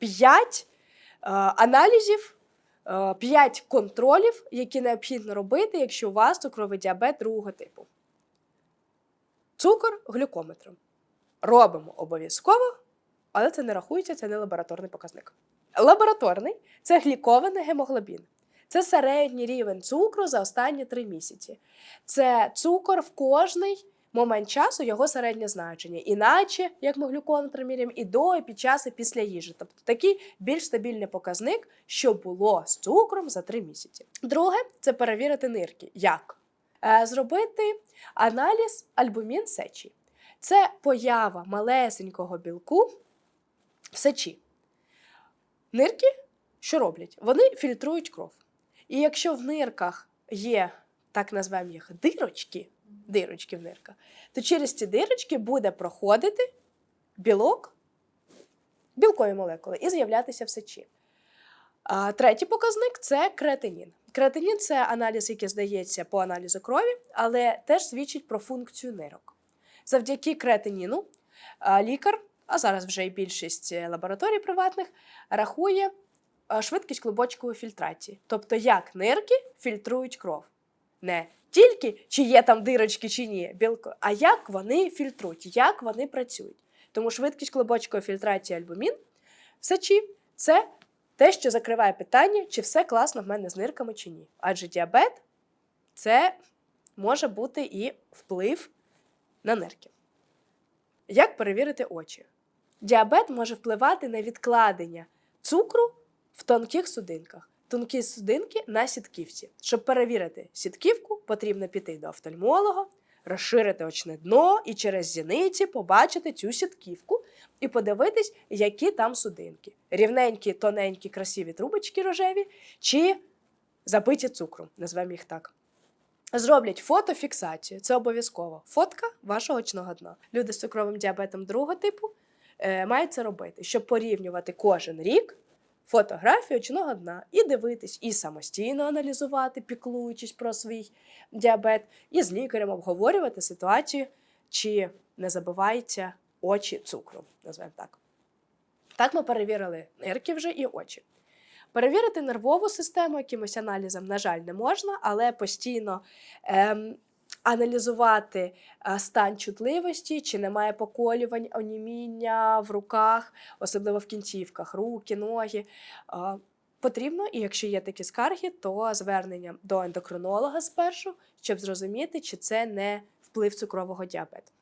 5 аналізів, 5 контролів, які необхідно робити, якщо у вас цукровий діабет другого типу. Цукор глюкометром. Робимо обов'язково, але це не рахується, це не лабораторний показник. Лабораторний це глікований гемоглобін. Це середній рівень цукру за останні три місяці. Це цукор в кожний момент часу, його середнє значення. Іначе, як ми глюкометр міряємо, і до, і під час, і після їжі. Тобто такий більш стабільний показник, що було з цукром за три місяці. Друге це перевірити нирки. Як? Е, Зробити аналіз альбумін сечі. Це поява малесенького білку в сечі. Нирки що роблять? Вони фільтрують кров. І якщо в нирках є, так назвемо їх, дирочки, дирочки в нирках, то через ці дирочки буде проходити білок, білкові молекули і з'являтися в сечі. А, третій показник це креатинін. Креатинін це аналіз, який здається по аналізу крові, але теж свідчить про функцію нирок. Завдяки креатиніну лікар, а зараз вже і більшість е, лабораторій приватних, рахує швидкість клубочкової фільтрації. Тобто, як нирки фільтрують кров. Не тільки чи є там дирочки чи ні, білко, а як вони фільтрують, як вони працюють. Тому швидкість клубочкової фільтрації альбумін в сечі це те, що закриває питання, чи все класно в мене з нирками чи ні. Адже діабет це може бути і вплив на нирки. Як перевірити очі? Діабет може впливати на відкладення цукру в тонких судинках. Тонкі судинки на сітківці. Щоб перевірити сітківку, потрібно піти до офтальмолога, розширити очне дно і через зіниці побачити цю сітківку і подивитись, які там судинки. Рівненькі, тоненькі, красиві трубочки рожеві чи забиті цукром, назвемо їх так. Зроблять фотофіксацію, це обов'язково. Фотка вашого очного дна. Люди з цукровим діабетом другого типу е, мають це робити, щоб порівнювати кожен рік фотографію очного дна і дивитись, і самостійно аналізувати, піклуючись про свій діабет, і з лікарем обговорювати ситуацію, чи не забиваються очі цукру. Назвемо так. Так ми перевірили нирки вже і очі. Перевірити нервову систему якимось аналізом, на жаль, не можна, але постійно ем, аналізувати е, стан чутливості, чи немає поколювань, оніміння в руках, особливо в кінцівках, руки, ноги. Е, Потрібно, і якщо є такі скарги, то звернення до ендокринолога спершу, щоб зрозуміти, чи це не вплив цукрового діабету.